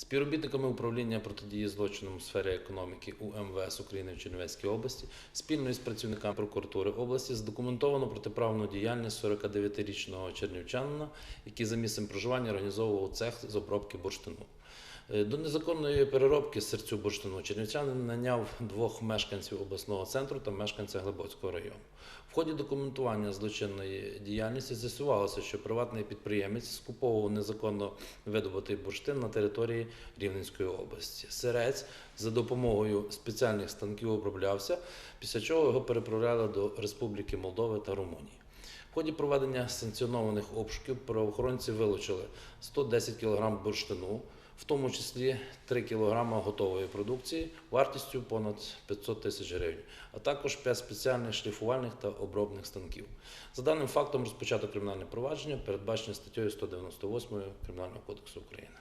Співробітниками управління протидії злочинам у сфері економіки УМВС України в Чернівецькій області спільно із працівниками прокуратури області задокументовано протиправну діяльність 49-річного чернівчанина, який за місцем проживання організовував цех з обробки бурштину. Е, До незаконної переробки серцю бурштину чернівчанин наняв двох мешканців обласного центру та мешканця Глибоцького району. В ході документування злочинної діяльності з'ясувалося, що приватний підприємець скуповував незаконно видобутий бурштин на території Рівненської області. Сирець за допомогою спеціальних станків оброблявся, після чого його переправляли до Республіки Молдови та Румунії. В ході проведення санкціонованих обшуків правоохоронці вилучили 110 кг бурштину, в тому числі 3 кг готової продукції вартістю понад 500 тисяч гривень, а також 5 спеціальних шліфувальних та обробних станків. За даним фактом розпочато кримінальне провадження, передбачене статтею 198 Кримінального кодексу України.